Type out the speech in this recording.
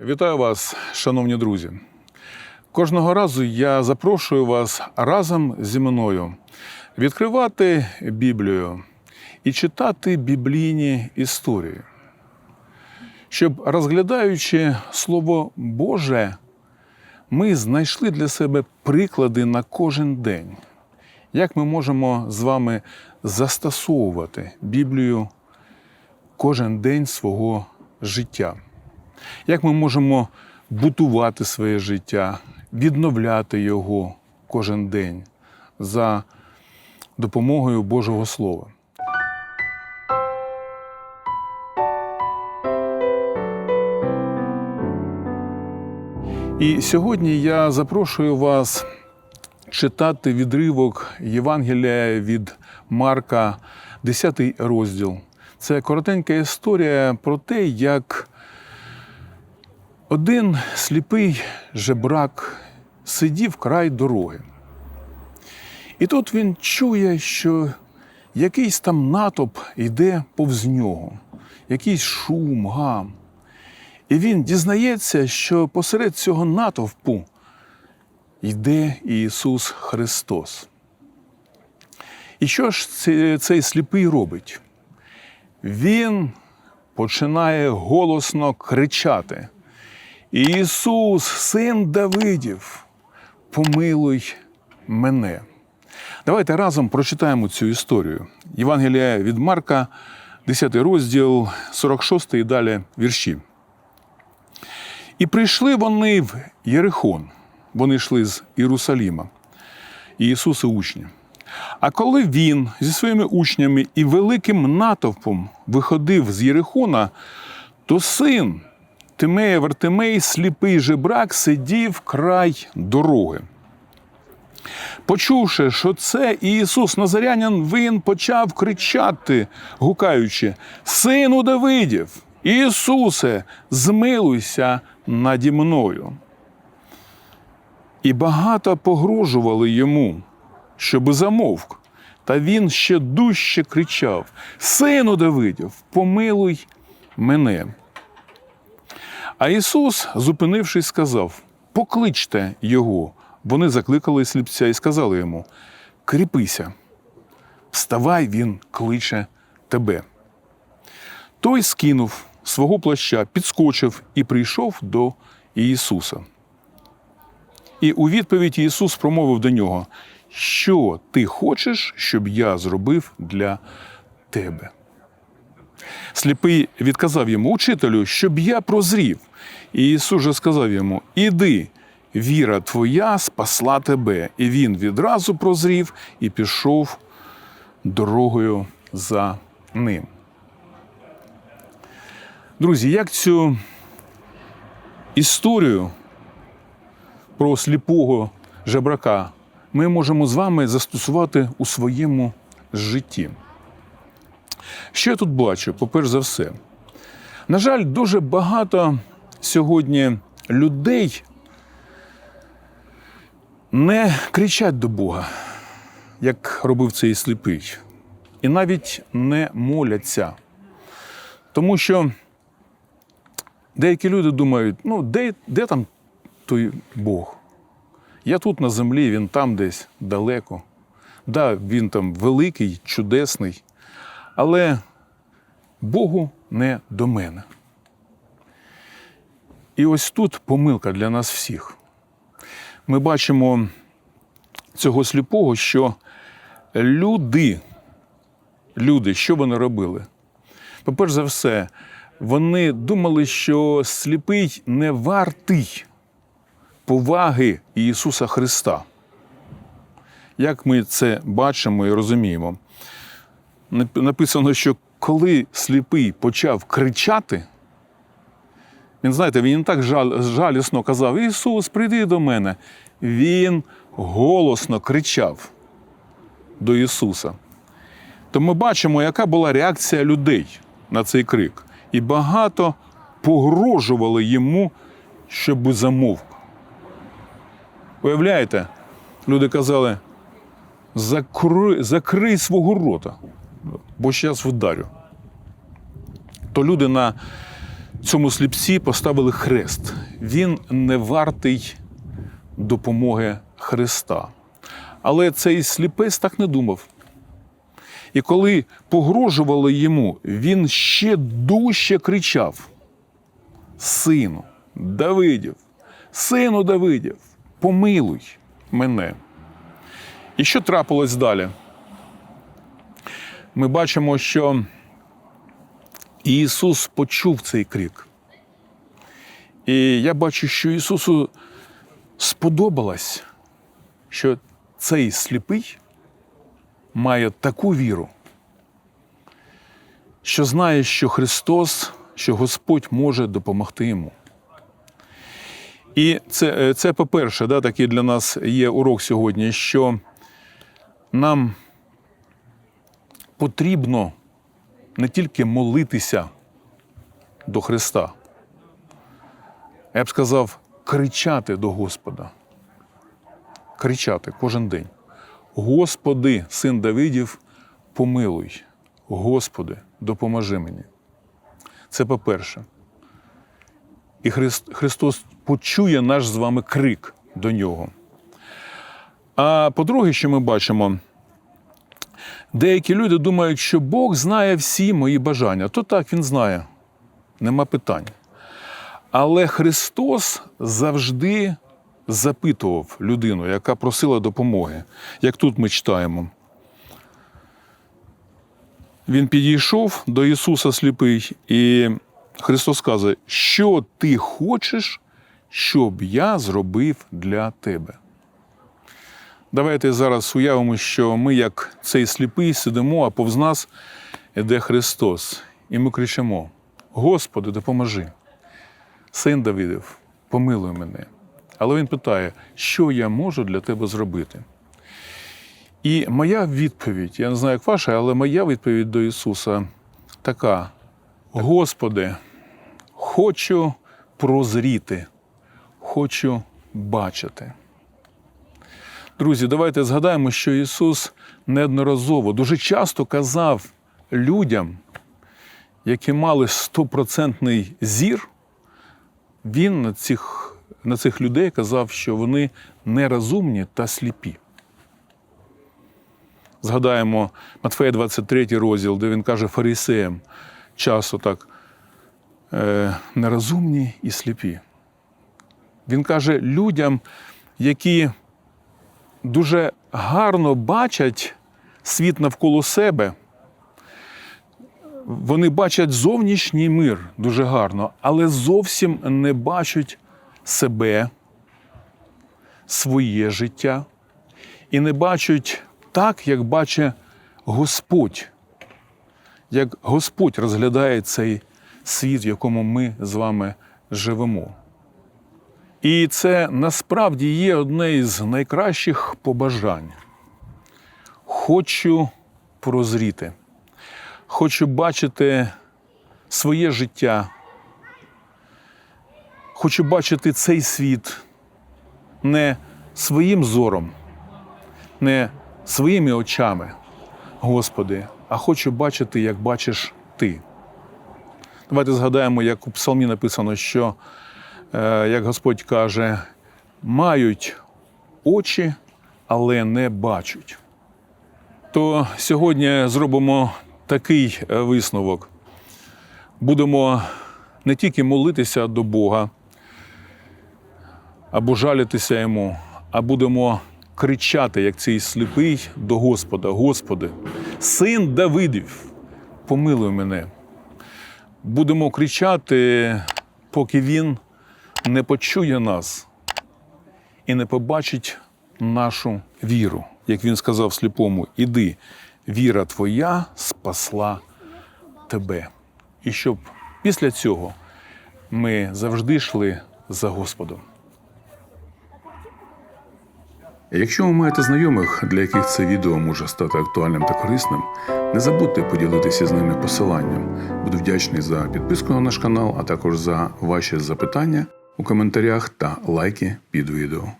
Вітаю вас, шановні друзі. Кожного разу я запрошую вас разом зі мною відкривати Біблію і читати біблійні історії, щоб розглядаючи Слово Боже, ми знайшли для себе приклади на кожен день, як ми можемо з вами застосовувати Біблію кожен день свого життя як ми можемо будувати своє життя, відновляти його кожен день за допомогою Божого Слова. І сьогодні я запрошую вас читати відривок Євангелія від Марка, 10 розділ. Це коротенька історія про те, як один сліпий жебрак сидів край дороги. І тут він чує, що якийсь там натовп йде повз нього, якийсь шум, гам. І він дізнається, що посеред цього натовпу йде Ісус Христос. І що ж цей сліпий робить? Він починає голосно кричати. Ісус, син Давидів, помилуй мене. Давайте разом прочитаємо цю історію. Євангелія від Марка, 10 розділ, 46 і далі вірші. І прийшли вони в Єрихон. Вони йшли з Єрусаліма. І Ісус і учні. А коли він зі своїми учнями і великим натовпом виходив з Єрихона, то син Тимея Вартимей, сліпий жебрак, сидів край дороги. Почувши, що це Ісус Назарянин, він почав кричати, гукаючи: Сину Давидів, Ісусе, змилуйся наді мною. І багато погрожували йому, щоби замовк. Та він ще дужче кричав: Сину Давидів, помилуй мене. А Ісус, зупинившись, сказав: Покличте його. Вони закликали сліпця і сказали йому: Кріпися, вставай, він кличе тебе. Той скинув свого плаща, підскочив і прийшов до Ісуса. І у відповідь Ісус промовив до нього: Що ти хочеш, щоб я зробив для тебе? Сліпий відказав йому, учителю, щоб я прозрів. І Ісус же сказав йому: Іди, віра твоя спасла тебе. І він відразу прозрів і пішов дорогою за ним. Друзі, як цю історію про сліпого жебрака ми можемо з вами застосувати у своєму житті? Що я тут бачу? Поперш за все. На жаль, дуже багато сьогодні людей не кричать до Бога, як робив цей сліпий, і навіть не моляться. Тому що деякі люди думають, ну, де, де там той Бог? Я тут на землі, він там десь далеко. Да, він там великий, чудесний, але Богу не до мене. І ось тут помилка для нас всіх. Ми бачимо цього сліпого, що люди, люди, що вони робили? По-перше за все, вони думали, що сліпий не вартий поваги Ісуса Христа. Як ми це бачимо і розуміємо? Написано, що коли сліпий почав кричати, він, знаєте, він так жалісно казав: Ісус, прийди до мене. Він голосно кричав до Ісуса. То ми бачимо, яка була реакція людей на цей крик. І багато погрожували йому, щоб замовк. Уявляєте, люди казали: закрий, закрий свого рота, бо зараз вдарю. То люди на цьому сліпці поставили хрест. Він не вартий допомоги Христа. Але цей сліпець так не думав. І коли погрожували йому, він ще дужче кричав: Сину Давидів, сину Давидів, помилуй мене. І що трапилось далі? Ми бачимо, що Ісус почув цей крик. І я бачу, що Ісусу сподобалось, що цей сліпий має таку віру, що знає, що Христос, що Господь може допомогти йому. І це, е, це по-перше, да, такий для нас є урок сьогодні, що нам потрібно не тільки молитися до Христа, я б сказав, кричати до Господа. Кричати кожен день. Господи, син Давидів, помилуй. Господи, допоможи мені. Це по-перше. І Христос почує наш з вами крик до нього. А по-друге, що ми бачимо, деякі люди думають, що Бог знає всі мої бажання. То так, Він знає, нема питань. Але Христос завжди запитував людину, яка просила допомоги, як тут ми читаємо. Він підійшов до Ісуса сліпий, і Христос каже, що ти хочеш, щоб я зробив для тебе. Давайте зараз уявимо, що ми, як цей сліпий, сидимо, а повз нас іде Христос, і ми кричимо: Господи, допоможи. Син Давидів, помилуй мене. Але він питає, що я можу для тебе зробити? І моя відповідь, я не знаю, як ваша, але моя відповідь до Ісуса така: Господи, хочу прозріти, хочу бачити. Друзі, давайте згадаємо, що Ісус неодноразово дуже часто казав людям, які мали стопроцентний зір, Він на цих, на цих людей казав, що вони нерозумні та сліпі. Згадаємо Матфея 23 розділ, де він каже фарисеям часто так е, нерозумні і сліпі. Він каже людям, які дуже гарно бачать світ навколо себе. Вони бачать зовнішній мир дуже гарно, але зовсім не бачать себе, своє життя і не бачать так, як бачить Господь, як Господь розглядає цей світ, в якому ми з вами живемо. І це насправді є одне із найкращих побажань. Хочу прозріти, хочу бачити своє життя, хочу бачити цей світ не своїм зором, не своїми очами, Господи, а хочу бачити, як бачиш Ти. Давайте згадаємо, як у псалмі написано, що, як Господь каже, мають очі, але не бачать. То сьогодні зробимо такий е, висновок. Будемо не тільки молитися до Бога або жалітися йому, а будемо кричати, як цей сліпий, до Господа: Господи, син Давидів, помилуй мене. Будемо кричати, поки він не почує нас і не побачить нашу віру. Як він сказав сліпому, іди, віра твоя спасла тебе. І щоб після цього ми завжди йшли за Господом. Якщо ви маєте знайомих, для яких це відео може стати актуальним та корисним, не забудьте поділитися з ними посиланням. Буду вдячний за підписку на наш канал, а також за ваші запитання у коментарях та лайки під відео.